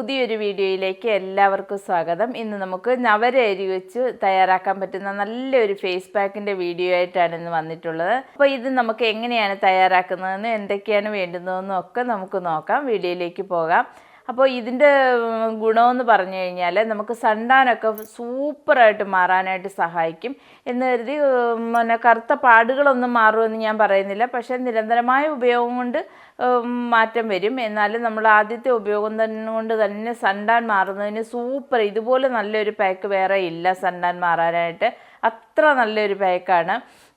പുതിയൊരു വീഡിയോയിലേക്ക് എല്ലാവർക്കും സ്വാഗതം. ഇന്ന് നമുക്ക് നവര അരി വെച്ച് തയ്യാറാക്കാൻ പറ്റുന്ന നല്ലൊരു ഫേസ് പാക്കിന്റെ വീഡിയോ ആയിട്ടാണ് ഇന്ന് വന്നിട്ടുള്ളത്. അപ്പോൾ ഇത് നമുക്ക് എങ്ങനെയാണ് തയ്യാറാക്കുന്നതെന്ന് എന്തൊക്കെയാണ് വേണ്ടുന്നതെന്നും ഒക്കെ നമുക്ക് നോക്കാം. വീഡിയോയിലേക്ക് പോകാം. അപ്പോൾ ഇതിന്റെ ഗുണമെന്ന് പറഞ്ഞു കഴിഞ്ഞാൽ നമുക്ക് സണ്ടാനൊക്കെ സൂപ്പറായിട്ട് മാറാനായിട്ട് സഹായിക്കും എന്ന് കരുതി പിന്നെ കറുത്ത പാടുകളൊന്നും മാറുമെന്ന് ഞാൻ പറയുന്നില്ല. പക്ഷേ നിരന്തരമായ ഉപയോഗം കൊണ്ട് മാറ്റം വരും. എന്നാലും നമ്മൾ ആദ്യത്തെ ഉപയോഗം തന്നെ കൊണ്ട് തന്നെ സണ്ടാൻ മാറുന്നതിന് സൂപ്പർ. ഇതുപോലെ നല്ലൊരു പാക്ക് വേറെ ഇല്ല സണ്ടാൻ മാറാനായിട്ട്. അത്ര നല്ലൊരു പാക്കാണ്.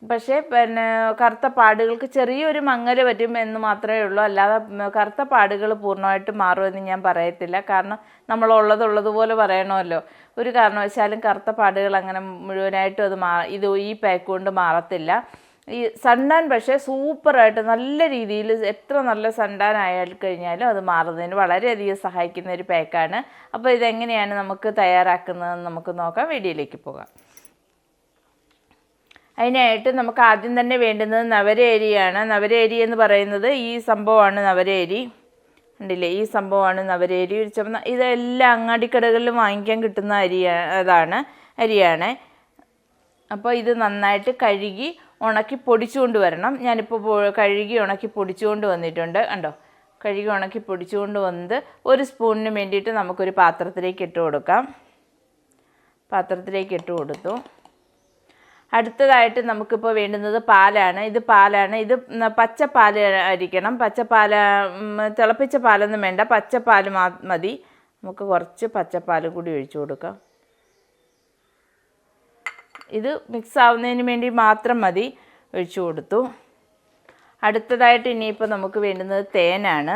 പക്ഷേ പിന്നെ കറുത്ത പാടുകൾക്ക് ചെറിയൊരു മങ്ങൽ പറ്റും എന്ന് മാത്രമേ ഉള്ളൂ. അല്ലാതെ കറുത്ത പാടുകൾ പൂർണമായിട്ട് മാറുമെന്ന് ഞാൻ പറയത്തില്ല. കാരണം നമ്മൾ ഉള്ളതുള്ളതുപോലെ പറയണമല്ലോ. ഒരു കാരണവശാലും കറുത്ത പാടുകൾ അങ്ങനെ മുഴുവനായിട്ടും അത് മാ ഇത് ഈ പാക്ക് കൊണ്ട് മാറത്തില്ല. ഈ സണ്ടാൻ പക്ഷേ സൂപ്പറായിട്ട് നല്ല രീതിയിൽ എത്ര നല്ല സണ്ടാൻ ആയാൽ കഴിഞ്ഞാലും അത് മാറുന്നതിന് വളരെയധികം സഹായിക്കുന്ന ഒരു പാക്കാണ് അപ്പോൾ ഇതെങ്ങനെയാണ് നമുക്ക് തയ്യാറാക്കുന്നതെന്ന് നമുക്ക് നോക്കാം. വീഡിയോയിലേക്ക് പോകാം. അതിനായിട്ട് നമുക്ക് ആദ്യം തന്നെ വേണ്ടുന്നത് നവരേരിയാണ്. നവരേരി എന്ന് പറയുന്നത് ഈ സംഭവമാണ് നവരേരി. ഉണ്ടല്ലേ ഈ സംഭവമാണ് നവരേരി. ഒരു ചുമന്ന ഇതെല്ലാം അങ്ങാടിക്കടകളിലും വാങ്ങിക്കാൻ കിട്ടുന്ന അരിയാണ് അതാണ്. അരിയാണ്. അപ്പോൾ ഇത് നന്നായിട്ട് കഴുകി ഉണക്കി പൊടിച്ചുകൊണ്ട് വരണം. ഞാനിപ്പോൾ കഴുകി ഉണക്കി പൊടിച്ചുകൊണ്ട് വന്നിട്ടുണ്ട്. കണ്ടോ? കഴുകി ഉണക്കി പൊടിച്ചുകൊണ്ട് വന്നത് ഒരു സ്പൂണിന് വേണ്ടിയിട്ട് നമുക്കൊരു പാത്രത്തിലേക്ക് ഇട്ട് കൊടുക്കാം. പാത്രത്തിലേക്ക് ഇട്ട് കൊടുത്തു. അടുത്തതായിട്ട് നമുക്കിപ്പോൾ വേണ്ടുന്നത് പാലാണ്. ഇത് പാലാണ്. ഇത് പച്ച പാൽ ആയിരിക്കണം. പച്ചപ്പാൽ തിളപ്പിച്ച പാലൊന്നും വേണ്ട. പച്ചപ്പാൽ മാ മതി. നമുക്ക് കുറച്ച് പച്ചപ്പാൽ കൂടി ഒഴിച്ചു കൊടുക്കാം. ഇത് മിക്സ് ആവുന്നതിന് വേണ്ടി മാത്രം മതി. ഒഴിച്ചു കൊടുത്തു. അടുത്തതായിട്ട് ഇനിയിപ്പോൾ നമുക്ക് വേണ്ടുന്നത് തേനാണ്.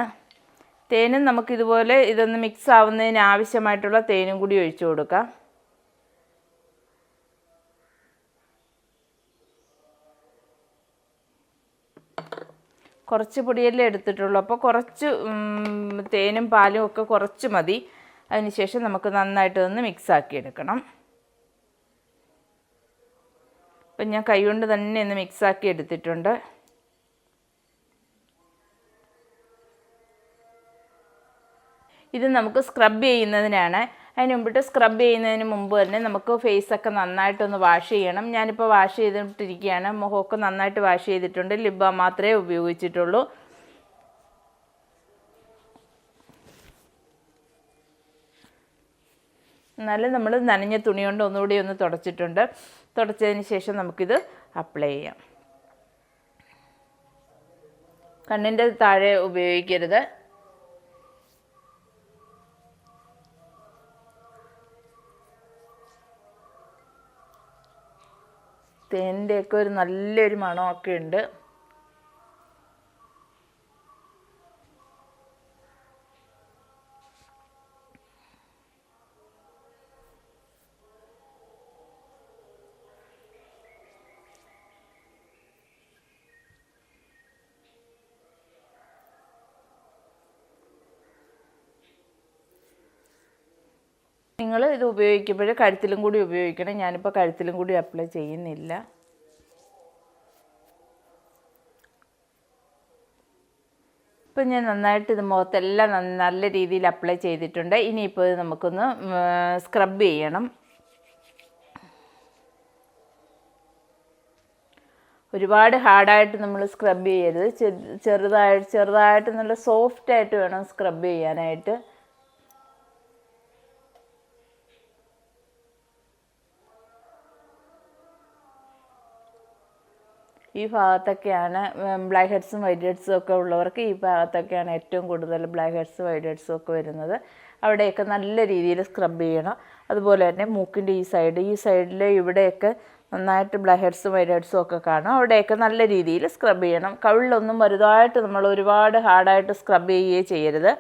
തേനും നമുക്കിതുപോലെ ഇതൊന്ന് മിക്സ് ആവുന്നതിന് ആവശ്യമായിട്ടുള്ള തേനും കൂടി ഒഴിച്ചു കൊടുക്കാം. കുറച്ച് പൊടിയല്ലേ എടുത്തിട്ടുള്ളൂ. അപ്പോൾ കുറച്ച് തേനും പാലും ഒക്കെ കുറച്ച് മതി. അതിനുശേഷം നമുക്ക് നന്നായിട്ട് ഒന്ന് മിക്സാക്കി എടുക്കണം. അപ്പം ഞാൻ കൈകൊണ്ട് തന്നെ ഒന്ന് മിക്സാക്കി എടുത്തിട്ടുണ്ട്. ഇത് നമുക്ക് സ്ക്രബ് ചെയ്യുന്നതിനാണ് അതിന് മുമ്പിട്ട് സ്ക്രബ് ചെയ്യുന്നതിന് മുമ്പ് തന്നെ നമുക്ക് ഫേസൊക്കെ നന്നായിട്ടൊന്ന് വാഷ് ചെയ്യണം. ഞാനിപ്പോൾ വാഷ് ചെയ്തിട്ടിരിക്കുകയാണ്. മുഖമൊക്കെ നന്നായിട്ട് വാഷ് ചെയ്തിട്ടുണ്ട്. ലിബ മാത്രമേ ഉപയോഗിച്ചിട്ടുള്ളൂ. എന്നാലും നമ്മൾ നനഞ്ഞ തുണി കൊണ്ട് ഒന്നുകൂടി ഒന്ന് തുടച്ചിട്ടുണ്ട്. തുടച്ചതിന് ശേഷം നമുക്കിത് അപ്ലൈ ചെയ്യാം. കണ്ണിന്റെ താഴെ ഉപയോഗിക്കരുത്. തേനിന്റെയൊക്കെ ഒരു നല്ലൊരു മണമൊക്കെ ഉണ്ട്. നിങ്ങൾ ഇത് ഉപയോഗിക്കുമ്പോൾ കഴുത്തിലും കൂടി ഉപയോഗിക്കണം. ഞാനിപ്പോൾ കഴുത്തിലും കൂടി അപ്ലൈ ചെയ്യുന്നില്ല. ഇപ്പം ഞാൻ നന്നായിട്ട് ഇത് മുഖത്തെല്ലാം നല്ല രീതിയിൽ അപ്ലൈ ചെയ്തിട്ടുണ്ട്. ഇനിയിപ്പോൾ ഇത് നമുക്കൊന്ന് സ്ക്രബ് ചെയ്യണം. ഒരുപാട് ഹാർഡായിട്ട് നമ്മൾ സ്ക്രബ് ചെയ്യരുത്. ചെറുതായി ചെറുതായിട്ട് ചെറുതായിട്ട് നല്ല സോഫ്റ്റായിട്ട് വേണം സ്ക്രബ് ചെയ്യാനായിട്ട്. ഈ ഭാഗത്തൊക്കെയാണ് ബ്ലാക്ക് ഹെഡ്സും വൈറ്റ് ഹെഡ്സും ഒക്കെ ഉള്ളവർക്ക് ഈ ഭാഗത്തൊക്കെയാണ് ഏറ്റവും കൂടുതൽ ബ്ലാക്ക് ഹെഡ്സ് വൈറ്റ് ഹെഡ്സും ഒക്കെ വരുന്നത്. അവിടെയൊക്കെ നല്ല രീതിയിൽ സ്ക്രബ് ചെയ്യണം. അതുപോലെ തന്നെ മൂക്കിന്റെ ഈ സൈഡ് ഈ സൈഡിൽ ഇവിടെയൊക്കെ നന്നായിട്ട് ബ്ലാക്ക് ഹെഡ്സും വൈറ്റ് ഹെഡ്സും ഒക്കെ കാണും. അവിടെയൊക്കെ നല്ല രീതിയിൽ സ്ക്രബ് ചെയ്യണം. കവിളിലൊന്നും വലുതായിട്ട് നമ്മൾ ഒരുപാട് ഹാർഡായിട്ട് സ്ക്രബ് ചെയ്യുകയേ ചെയ്യരുത്.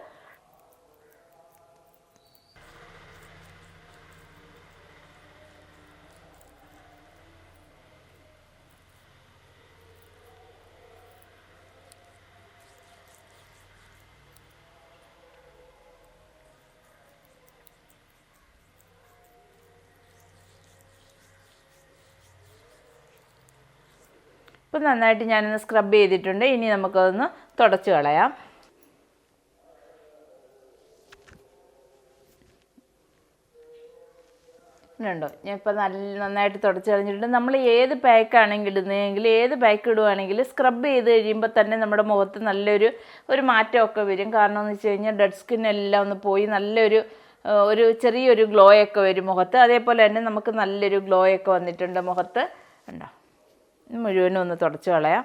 ഇപ്പം നന്നായിട്ട് ഞാനൊന്ന് സ്ക്രബ് ചെയ്തിട്ടുണ്ട്. ഇനി നമുക്കതൊന്ന് തുടച്ച് കളയാം. ണ്ടോ ഞാൻ ഇപ്പോൾ നല്ല നന്നായിട്ട് തുടച്ച് കളഞ്ഞിട്ടുണ്ട്. നമ്മൾ ഏത് പാക്കാണെങ്കിൽ ഇടുന്നതെങ്കിൽ ഏത് പാക്ക് ഇടുവാണെങ്കിൽ സ്ക്രബ് ചെയ്ത് കഴിയുമ്പോൾ തന്നെ നമ്മുടെ മുഖത്ത് നല്ലൊരു ഒരു മാറ്റമൊക്കെ വരും. കാരണം എന്ന് വെച്ച് കഴിഞ്ഞാൽ ഡെഡ് സ്കിന്നെല്ലാം ഒന്ന് പോയി നല്ലൊരു ഒരു ചെറിയൊരു ഗ്ലോയൊക്കെ വരും മുഖത്ത്. അതേപോലെ തന്നെ നമുക്ക് നല്ലൊരു ഗ്ലോയൊക്കെ വന്നിട്ടുണ്ട് മുഖത്ത്. ഉണ്ടോ മുഴുവനും ഒന്ന് തുടച്ച് കളയാം.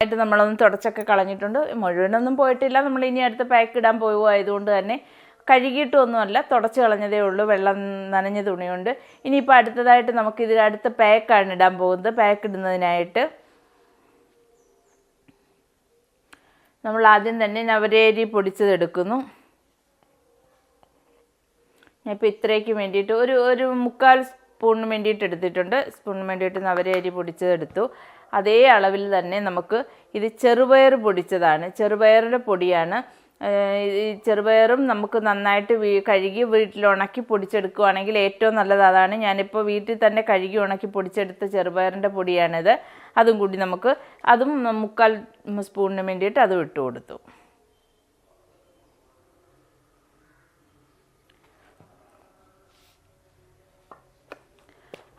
ആയിട്ട് നമ്മളൊന്ന് തുടച്ചൊക്കെ കളഞ്ഞിട്ടുണ്ട്. മുഴുവനൊന്നും പോയിട്ടില്ല. നമ്മൾ ഇനി അടുത്ത പാക്ക് ഇടാൻ പോകുമായതുകൊണ്ട് തന്നെ കഴുകിയിട്ടൊന്നുമല്ല തുടച്ച് കളഞ്ഞതേ ഉള്ളൂ. വെള്ളം നനഞ്ഞ തുണിയുണ്ട്. ഇനിയിപ്പോൾ അടുത്തതായിട്ട് നമുക്ക് ഇതിൽ അടുത്ത പാക്കാണ് ഇടാൻ പോകുന്നത്. പാക്ക് ഇടുന്നതിനായിട്ട് നമ്മൾ ആദ്യം തന്നെ നവരേരി പൊടിച്ചതെടുക്കുന്നു ഞാനിപ്പോൾ ഇത്രയ്ക്ക് വേണ്ടിയിട്ട് ഒരു ഒരു മുക്കാൽ സ്പൂണിന് വേണ്ടിയിട്ട് എടുത്തിട്ടുണ്ട്. സ്പൂണിന് വേണ്ടിയിട്ട് നവരരി പൊടിച്ചതെടുത്തു. അതേ അളവിൽ തന്നെ നമുക്ക് ഇത് ചെറുപയർ പൊടിച്ചതാണ്. ചെറുപയറിന്റെ പൊടിയാണ്. ഈ ചെറുപയറും നമുക്ക് നന്നായിട്ട് കഴുകി വീട്ടിൽ ഉണക്കി പൊടിച്ചെടുക്കുകയാണെങ്കിൽ ഏറ്റവും നല്ലത് അതാണ്. ഞാനിപ്പോൾ വീട്ടിൽ തന്നെ കഴുകി ഉണക്കി പൊടിച്ചെടുത്ത ചെറുപയറിന്റെ പൊടിയാണിത്. അതും കൂടി നമുക്ക് അതും മുക്കാൽ സ്പൂണിന് വേണ്ടിയിട്ട് അതും ഇട്ട് കൊടുത്തു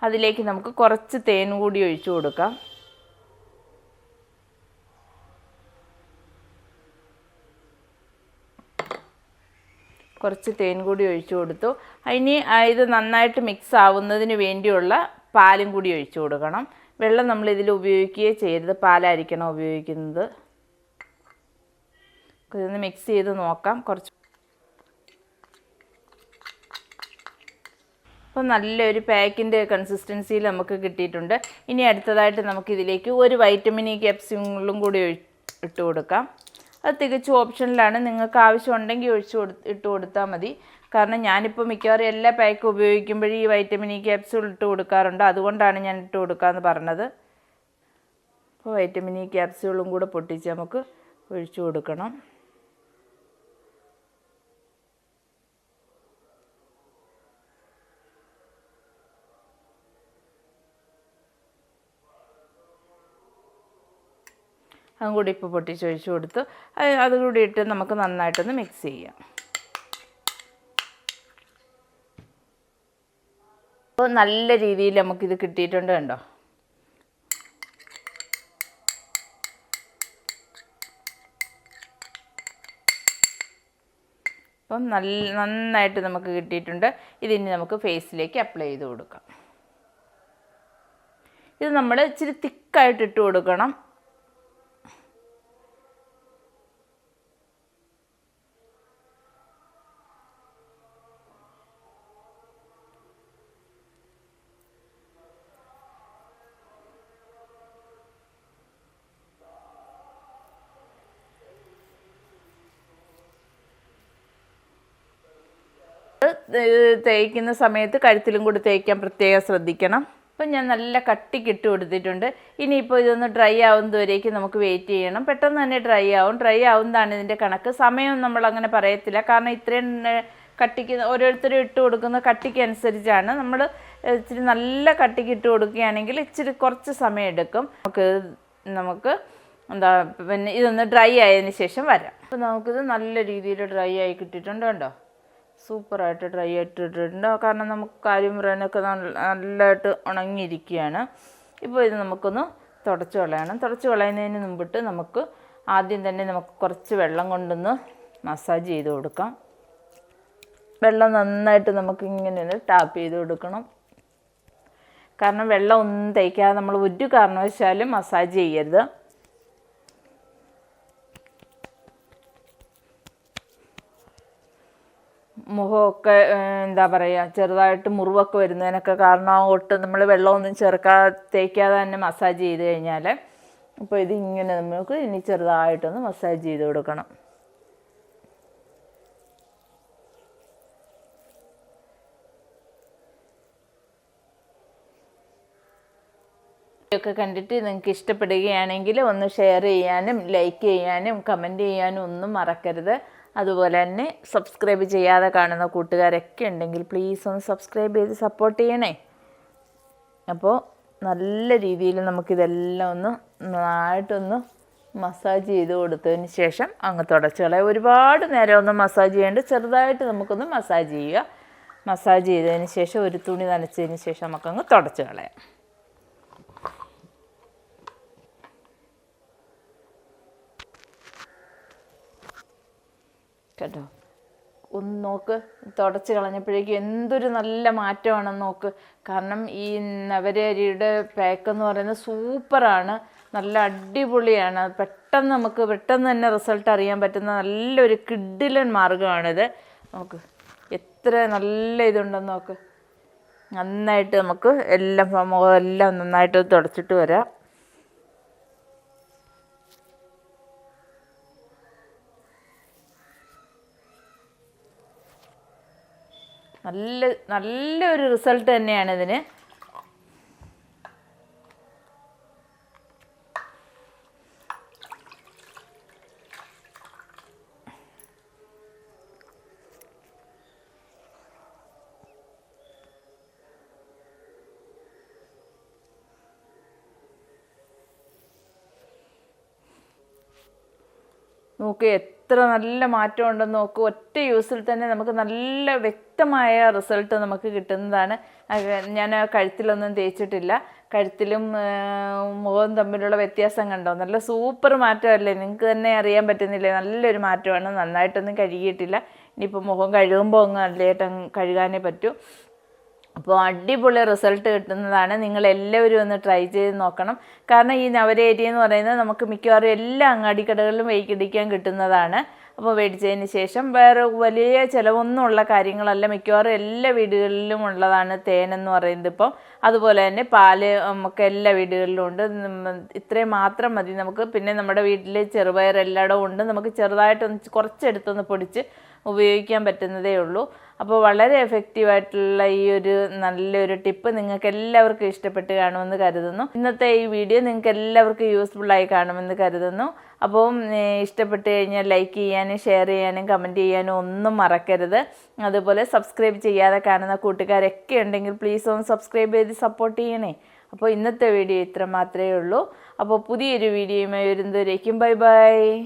അതിലേക്ക് നമുക്ക് കുറച്ച് തേൻ കൂടി ഒഴിച്ചു കൊടുക്കാം. കുറച്ച് തേൻ കൂടി ഒഴിച്ചു കൊടുത്തു. അതിന് ഇത് നന്നായിട്ട് മിക്സ് ആവുന്നതിന് വേണ്ടിയുള്ള പാലും കൂടി ഒഴിച്ചു കൊടുക്കണം. വെള്ളം നമ്മൾ ഇതിൽ ഉപയോഗിക്കുകയേ ചെയ്യരുത്. പാലായിരിക്കണം ഉപയോഗിക്കുന്നത്. ഇതൊന്ന് മിക്സ് ചെയ്ത് നോക്കാം. കുറച്ച് അപ്പോൾ നല്ലൊരു പാക്കിന്റെ കൺസിസ്റ്റൻസിയിൽ നമുക്ക് കിട്ടിയിട്ടുണ്ട്. ഇനി അടുത്തതായിട്ട് നമുക്കിതിലേക്ക് ഒരു വൈറ്റമിൻ ഇ ക്യാപ്സ്യൂളും കൂടി ഇട്ട് കൊടുക്കാം. അത് തികച്ചും ഓപ്ഷനിലാണ് നിങ്ങൾക്ക് ആവശ്യമുണ്ടെങ്കിൽ ഒഴിച്ച് കൊടു ഇട്ട് കൊടുത്താൽ മതി. കാരണം ഞാനിപ്പോൾ മിക്കവാറും എല്ലാ പാക്കും ഉപയോഗിക്കുമ്പോഴും ഈ വൈറ്റമിൻ ഇ ക്യാപ്സ്യൂൾ ഇട്ട് കൊടുക്കാറുണ്ട്. അതുകൊണ്ടാണ് ഞാൻ ഇട്ട് കൊടുക്കാമെന്ന് പറഞ്ഞത്. അപ്പോൾ വൈറ്റമിൻ ഇ ക്യാപ്സ്യൂളും കൂടെ പൊട്ടിച്ച് നമുക്ക് ഒഴിച്ചു കൊടുക്കണം. അതും കൂടി ഇപ്പോൾ പൊട്ടിച്ചൊഴിച്ച് കൊടുത്ത് അതുകൂടി അതും കൂടി ഇട്ട് നമുക്ക് നന്നായിട്ടൊന്ന് മിക്സ് ചെയ്യാം. അപ്പോൾ നല്ല രീതിയിൽ നമുക്കിത് കിട്ടിയിട്ടുണ്ട് കണ്ടോ? അപ്പം നല്ല നന്നായിട്ട് നമുക്ക് കിട്ടിയിട്ടുണ്ട്. ഇതിനി നമുക്ക് ഫേസിലേക്ക് അപ്ലൈ ചെയ്ത് കൊടുക്കാം. ഇത് നമ്മൾ ഇച്ചിരി തിക്കായിട്ട് ഇട്ട് കൊടുക്കണം. ഏഹ് തേയ്ക്കുന്ന സമയത്ത് കഴുത്തിലും കൂടി തേക്കാൻ പ്രത്യേകം ശ്രദ്ധിക്കണം. അപ്പം ഞാൻ നല്ല കട്ടിക്ക് ഇട്ട് കൊടുത്തിട്ടുണ്ട്. ഇനിയിപ്പോൾ ഇതൊന്ന് ഡ്രൈ ആവുന്നതുവരേക്കും നമുക്ക് വെയിറ്റ് ചെയ്യണം. പെട്ടെന്ന് തന്നെ ഡ്രൈ ആവും. ഡ്രൈ ആവുന്നതാണ് ഇതിന്റെ കണക്ക്. സമയം നമ്മൾ അങ്ങനെ പറയത്തില്ല. കാരണം ഇത്രയും കട്ടിക്ക് ഓരോരുത്തരും ഇട്ട് കൊടുക്കുന്ന കട്ടിക്ക് അനുസരിച്ചാണ് നമ്മൾ ഇച്ചിരി നല്ല കട്ടിക്ക് ഇട്ട് കൊടുക്കുകയാണെങ്കിൽ ഇച്ചിരി കുറച്ച് സമയം എടുക്കും. നമുക്ക് നമുക്ക് എന്താ പിന്നെ ഇതൊന്ന് ഡ്രൈ ആയതിന് ശേഷം വരാം. അപ്പോൾ നമുക്കിത് നല്ല രീതിയിൽ ഡ്രൈ ആയി കിട്ടിയിട്ടുണ്ട് കണ്ടോ? സൂപ്പറായിട്ട് ഡ്രൈ ആയിട്ട് ഇട്ടിട്ടുണ്ട് കാരണം നമുക്ക് കാര്യം പറയാനൊക്കെ നല്ല നല്ലതായിട്ട് ഉണങ്ങിയിരിക്കുകയാണ്. ഇപ്പോൾ ഇത് നമുക്കൊന്ന് തുടച്ച് കളയണം. തുടച്ച് കളയുന്നതിന് മുമ്പിട്ട് നമുക്ക് ആദ്യം തന്നെ നമുക്ക് കുറച്ച് വെള്ളം കൊണ്ടൊന്ന് മസാജ് ചെയ്ത് കൊടുക്കാം. വെള്ളം നന്നായിട്ട് നമുക്ക് ഇങ്ങനെ ടാപ്പ് ചെയ്ത് കൊടുക്കണം. കാരണം വെള്ളം ഒന്നും തേക്കാതെ നമ്മൾ ഒരു കാരണവശാലും മസാജ് ചെയ്യരുത്. മുഖമൊക്കെ എന്താ പറയുക ചെറുതായിട്ട് മുറിവൊക്കെ വരുന്നതിനൊക്കെ കാരണം ഒട്ടും നമ്മൾ വെള്ളമൊന്നും ചേർക്കാ തേക്കാതെ തന്നെ മസാജ് ചെയ്ത് കഴിഞ്ഞാൽ അപ്പോൾ ഇതിങ്ങനെ നമുക്ക് ഇനി ചെറുതായിട്ടൊന്ന് മസാജ് ചെയ്ത് കൊടുക്കണം. ഒക്കെ കണ്ടിട്ട് നിങ്ങൾക്ക് ഇഷ്ടപ്പെടുകയാണെങ്കിൽ ഒന്ന് ഷെയർ ചെയ്യാനും ലൈക്ക് ചെയ്യാനും കമന്റ് ചെയ്യാനും ഒന്നും മറക്കരുത്. അതുപോലെ തന്നെ സബ്സ്ക്രൈബ് ചെയ്യാതെ കാണുന്ന കൂട്ടുകാരൊക്കെ ഉണ്ടെങ്കിൽ പ്ലീസ് ഒന്ന് സബ്സ്ക്രൈബ് ചെയ്ത് സപ്പോർട്ട് ചെയ്യണേ. അപ്പോൾ നല്ല രീതിയിൽ നമുക്കിതെല്ലാം ഒന്ന് നന്നായിട്ടൊന്ന് മസാജ് ചെയ്ത് കൊടുത്തതിന് ശേഷം അങ്ങ് തുടച്ചുകളെ ഒരുപാട് നേരം ഒന്ന് മസാജ് ചെയ്യേണ്ട ചെറുതായിട്ട് നമുക്കൊന്ന് മസാജ് ചെയ്യുക. മസാജ് ചെയ്തതിന് ശേഷം ഒരു തുണി നനച്ചതിന് ശേഷം നമുക്കങ്ങ് തുടച്ചു കളയാം. കേട്ടോ ഒന്ന് നോക്ക് തുടച്ച് കളഞ്ഞപ്പോഴേക്കും എന്തൊരു നല്ല മാറ്റമാണെന്ന് നോക്ക്. കാരണം ഈ നവരരിയുടെ പാക്ക് എന്ന് പറയുന്നത് സൂപ്പറാണ്. നല്ല അടിപൊളിയാണ്. പെട്ടെന്ന് നമുക്ക് പെട്ടെന്ന് തന്നെ റിസൾട്ട് അറിയാൻ പറ്റുന്ന നല്ലൊരു കിഡിലൻ മാർഗമാണിത്. നോക്ക് എത്ര നല്ല ഇതുണ്ടെന്ന് നോക്ക്. നന്നായിട്ട് നമുക്ക് എല്ലാം എല്ലാം നന്നായിട്ട് തുടച്ചിട്ട് വരാം. നല്ല നല്ലൊരു റിസൾട്ട് തന്നെയാണ് ഇതിന്. നോക്ക് എത്ര നല്ല മാറ്റം ഉണ്ടെന്ന് നോക്ക്. ഒറ്റ യൂസിൽ തന്നെ നമുക്ക് നല്ല വ്യക്തമായ റിസൾട്ട് നമുക്ക് കിട്ടുന്നതാണ്. ഞാൻ കഴുത്തിലൊന്നും തേച്ചിട്ടില്ല. കഴുത്തിലും മുഖവും തമ്മിലുള്ള വ്യത്യാസം കണ്ടോ? നല്ല സൂപ്പർ മാറ്റമല്ലേ? നിങ്ങൾക്ക് തന്നെ അറിയാൻ പറ്റുന്നില്ലേ? നല്ലൊരു മാറ്റമാണ്. നന്നായിട്ടൊന്നും കഴുകിയിട്ടില്ല. ഇനിയിപ്പോൾ മുഖം കഴുകുമ്പോൾ അങ്ങ് നല്ലതായിട്ട് കഴുകാനേ പറ്റൂ. അപ്പോൾ അടിപൊളി റിസൾട്ട് കിട്ടുന്നതാണ്. നിങ്ങൾ എല്ലാവരും ഒന്ന് ട്രൈ ചെയ്ത് നോക്കണം. കാരണം ഈ നവരേരി എന്ന് പറയുന്നത് നമുക്ക് മിക്കവാറും എല്ലാ അങ്ങാടിക്കടകളിലും വെയ്ക്കിടിക്കാൻ കിട്ടുന്നതാണ്. അപ്പോൾ മേടിച്ചതിന് ശേഷം വേറെ വലിയ ചിലവൊന്നും ഉള്ള കാര്യങ്ങളല്ല. മിക്കവാറും എല്ലാ വീടുകളിലും ഉള്ളതാണ് തേനെന്ന് പറയുന്നത് ഇപ്പം അതുപോലെ തന്നെ പാൽ നമുക്ക് എല്ലാ വീടുകളിലും ഉണ്ട്. ഇത്രയും മാത്രം മതി. നമുക്ക് പിന്നെ നമ്മുടെ വീട്ടിൽ ചെറുപയർ എല്ലായിടവും ഉണ്ട്. നമുക്ക് ചെറുതായിട്ടൊന്ന് കുറച്ചെടുത്തൊന്ന് പൊടിച്ച് ഉപയോഗിക്കാൻ പറ്റുന്നതേ ഉള്ളൂ. അപ്പോൾ വളരെ എഫക്റ്റീവായിട്ടുള്ള ഈ ഒരു നല്ലൊരു ടിപ്പ് നിങ്ങൾക്ക് എല്ലാവർക്കും ഇഷ്ടപ്പെട്ട് കാണുമെന്ന് കരുതുന്നു. ഇന്നത്തെ ഈ വീഡിയോ നിങ്ങൾക്ക് എല്ലാവർക്കും യൂസ്ഫുള്ളായി കാണുമെന്ന് കരുതുന്നു. അപ്പോൾ ഇഷ്ടപ്പെട്ട് കഴിഞ്ഞാൽ ലൈക്ക് ചെയ്യാനും ഷെയർ ചെയ്യാനും കമന്റ് ചെയ്യാനും ഒന്നും മറക്കരുത്. അതുപോലെ സബ്സ്ക്രൈബ് ചെയ്യാതെ കാണുന്ന കൂട്ടുകാരൊക്കെ ഉണ്ടെങ്കിൽ പ്ലീസ് ഒന്ന് സബ്സ്ക്രൈബ് ചെയ്ത് സപ്പോർട്ട് ചെയ്യണേ. അപ്പോൾ ഇന്നത്തെ വീഡിയോ ഇത്ര മാത്രമേ ഉള്ളൂ. അപ്പോൾ പുതിയൊരു വീഡിയോയുമായി വരുന്നതുവരേക്കും. Bye bye